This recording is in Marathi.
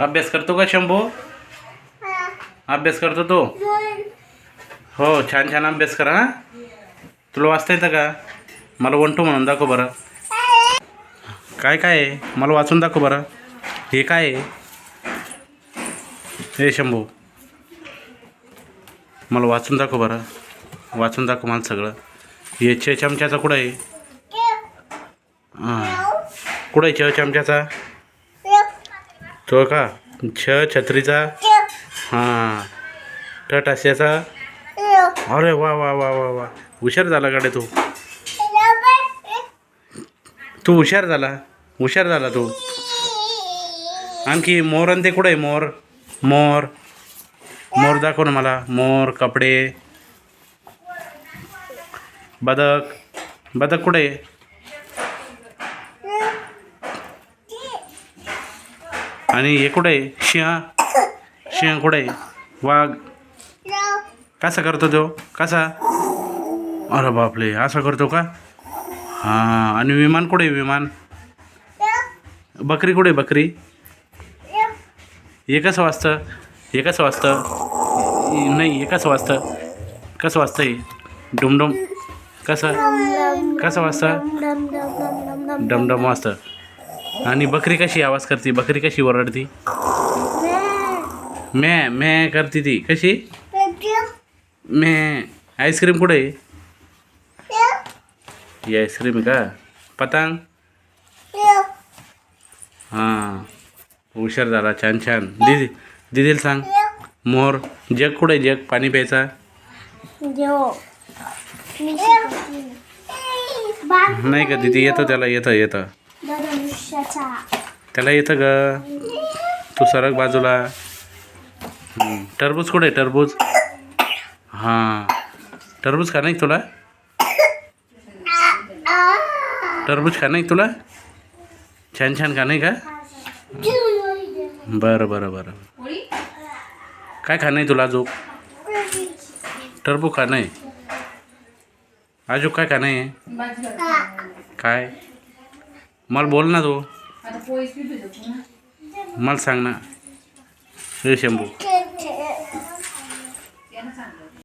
अभ्यास करतो का शंभू? अभ्यास करतो तो? हो छान छान अभ्यास करा हा. तुला वाचता येतं का? मला वन टू म्हणून दाखव बरं. काय काय आहे? मला वाचून दाखव बरं. हे काय आहे? हे शंभू. मला वाचून दाखव बरं. वाचून दाखव मला सगळं. हे चमच्याचा कुठं आहे? हां. कुठं आहे चमच्याचा? तो का? छ छत्रीचा? हां. ट टास्याचा अरे वा वा वा वा वा. हुशार झाला गाडे तू. तू हुशार झाला. हुशार झाला तू. आणखी मोर आणि ते कुठं आहे मोर? मोर. मोर दाखव ना मला. मोर कपडे. बदक. बदक कुठे आहे? आणि हे कुठे आहे? सिंह सिंह कुठे आहे? वाघ. कसा करतो तो? कसा? अरे बापले असा करतो का? हां आणि विमान कुठे आहे विमान? बकरी कुठे आहे बकरी? हे कसं वाजतं? हे कसं वाजतं? नाही हे कसं वाजतं? कसं वाजतं हे? डुमडुम. कसं? कसं वाजतं? डमडम वाजतं. आणि बकरी कशी आवाज करते? बकरी कशी ओरडती? मॅ मॅ करते ती. कशी? मॅ आईस्क्रीम कुठे ही आईस्क्रीम का? पतंग? हां. हुशार झाला छान छान. दिदी दिदीला सांग. मोर जग कुठे जग पाणी प्यायचा? नाही का दिदी? येतं त्याला येतं येतं. त्याला येतं ग. तू सरक बाजूला. टरबूज कुठे आहे? टरबूज? हां. टरबूज खा नाही तुला? टरबूज खा नाही तुला? छान छान खा नाही का? बरं बरं बरं. काय खा नाही तुला अजून टरबू खा नाही. अजून काय खा नाही? काय? मला बोल ना तू. मला सांग ना. हे शंभू.